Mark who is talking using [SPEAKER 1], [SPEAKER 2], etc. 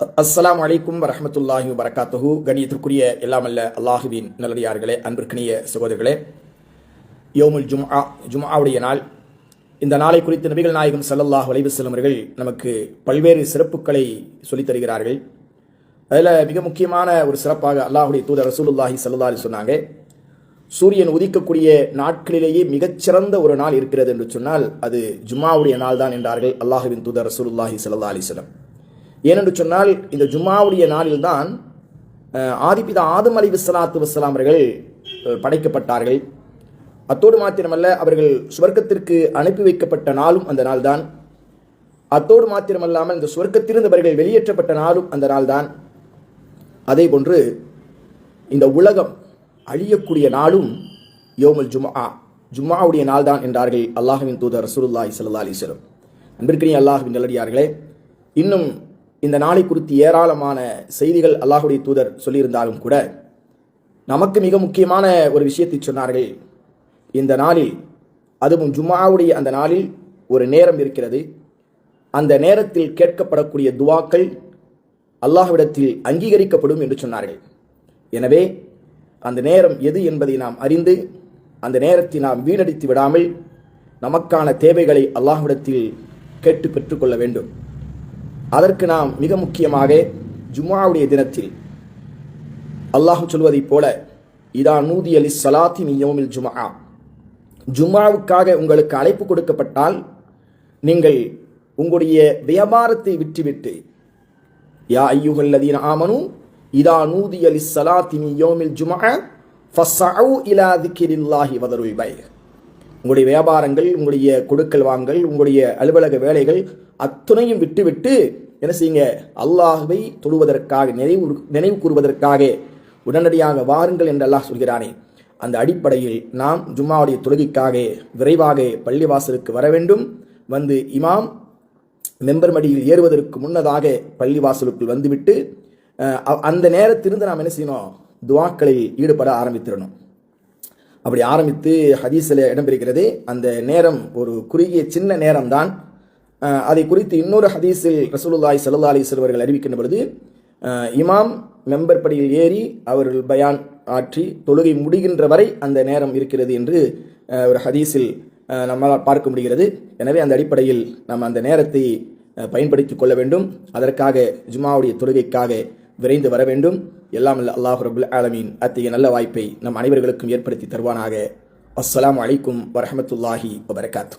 [SPEAKER 1] அஸ்லாம் வலைக்கும் வரமத்துல்லாஹி வரகாத்துஹு கணியத்திற்குரிய எல்லாமல்ல அல்லாஹுவின் நல்லடியார்களே அன்பிற்கினிய சகோதரர்களே யோமுல் ஜும்ஆ ஜும்ஆவுடைய நாள். இந்த நாளை குறித்து நபிகள் நாயகம் சல்லல்லாஹ் வலைவு வஸல்லம் அவர்கள் நமக்கு பல்வேறு சிறப்புகளை சொல்லித் தருகிறார்கள். அதில் மிக முக்கியமான ஒரு சிறப்பாக அல்லாஹுடைய தூதர் ரசூலுல்லாஹி ஸல்லல்லாஹு சொன்னாங்க சூரியன் உதிக்கக்கூடிய நாட்களிலேயே மிகச்சிறந்த ஒரு நாள் இருக்கிறது என்று சொன்னால் அது ஜும்மாவுடைய நாள் தான் என்றார்கள் அல்லாஹுவின் தூதர் ரசூலுல்லாஹி சல்லா அலிஸ்லம் ஏனென்று சொன்னால் இந்த ஜும்மாவுடைய நாளில்தான் ஆதிபிதா ஆதம் அலி விஸ்லாத்து வசலாம் அவர்கள் படைக்கப்பட்டார்கள். அத்தோடு மாத்திரமல்ல அவர்கள் சுவர்க்கத்திற்கு அனுப்பி வைக்கப்பட்ட நாளும் அந்த நாள்தான். அத்தோடு மாத்திரமல்லாமல் இந்த சுவர்க்கத்திலிருந்து அவர்கள் வெளியேற்றப்பட்ட நாளும் அந்த நாள்தான். அதே போன்று இந்த உலகம் அழியக்கூடிய நாளும் யோமுல் ஜும்ஆ ஜும்மாவுடைய நாள்தான் என்றார்கள் அல்லாஹுவின் தூதர் ரசூலுல்லாஹி சல்லா அலைஹி வஸல்லம். அன்பிற்கினிய அல்லாஹ்வின் நல்லடியார்களே இன்னும் இந்த நாளை குறித்து ஏராளமான செய்திகள் அல்லாஹுடைய தூதர் சொல்லியிருந்தாலும் கூட நமக்கு மிக முக்கியமான ஒரு விஷயத்தை சொன்னார்கள். இந்த நாளில் அதுவும் ஜும்மாவுடைய அந்த நாளில் ஒரு நேரம் இருக்கிறது. அந்த நேரத்தில் கேட்கப்படக்கூடிய துவாக்கள் அல்லாஹ்விடத்தில் அங்கீகரிக்கப்படும் என்று சொன்னார்கள். எனவே அந்த நேரம் எது என்பதை நாம் அறிந்து அந்த நேரத்தை நாம் வீணடித்து விடாமல் நமக்கான தேவைகளை அல்லாஹ்விடத்தில் கேட்டு பெற்றுக்கொள்ள வேண்டும். அதற்கு நாம் மிக முக்கியமாக ஜுமாவுடைய தினத்தில் அல்லாஹ் சொல்வதைப் போல இதா நூதி அலி சலாத்தி மியோமில் ஜுமா ஜுமாவுக்காக உங்களுக்கு அழைப்பு கொடுக்கப்பட்டால் நீங்கள் உங்களுடைய வியாபாரத்தை விட்டுவிட்டு யா ஐயுகல்லதீன ஆமனு இதா நூதி அலி சலாத்தி மியோமில் ஜுமா ஃபஸ்ஸஅு இலா திக்ரில்லாஹி வதருல் பை உங்களுடைய வியாபாரங்கள் உங்களுடைய கொடுக்கல் வாங்கல் உங்களுடைய அலுவலக வேலைகள் அத்துணையும் விட்டுவிட்டு என்ன செய்யுங்க? அல்லாஹுவை தொழுவதற்காக நினைவு நினைவு கூறுவதற்காக உடனடியாக வாருங்கள் என்று அல்லாஹ் சொல்கிறானே. அந்த அடிப்படையில் நாம் ஜும்மாவுடைய தொழுகைக்காக விரைவாக பள்ளிவாசலுக்கு வர வேண்டும். வந்து இமாம் மெம்பர் மடியில் ஏறுவதற்கு முன்னதாக பள்ளிவாசலுக்குள் வந்துவிட்டு அந்த நேரத்திலிருந்து நாம் என்ன செய்யணும்? துவாக்களில் ஈடுபட ஆரம்பித்திடணும். அப்படி ஆரம்பித்து ஹதீஸில் இடம்பெறுகிறது. அந்த நேரம் ஒரு குறுகிய சின்ன நேரம்தான். அதை குறித்து இன்னொரு ஹதீஸில் ரசூலுல்லாய் சல்லா அலி சிறுவர்கள் அறிவிக்கின்ற பொழுது இமாம் மெம்பர் படியில் ஏறி அவர்கள் பயான் ஆற்றி தொழுகை முடிகின்ற வரை அந்த நேரம் இருக்கிறது என்று ஒரு ஹதீஸில் நம்மளால் நம்மால் பார்க்க முடிகிறது. எனவே அந்த அடிப்படையில் நாம் அந்த நேரத்தை பயன்படுத்தி கொள்ள வேண்டும். அதற்காக ஜுமாவுடைய தொழுகைக்காக விரைந்து வர வேண்டும். எல்லாம் அல்ல அல்லாஹ் ரபுல் ஆலமீன். அத்தகைய நல்ல வாய்ப்பை நம் அனைவர்களுக்கும் ஏற்படுத்தி தருவானாக. அஸ்லாம் அலைக்கும் வரஹமத்துல்லாஹி வபரகாத்து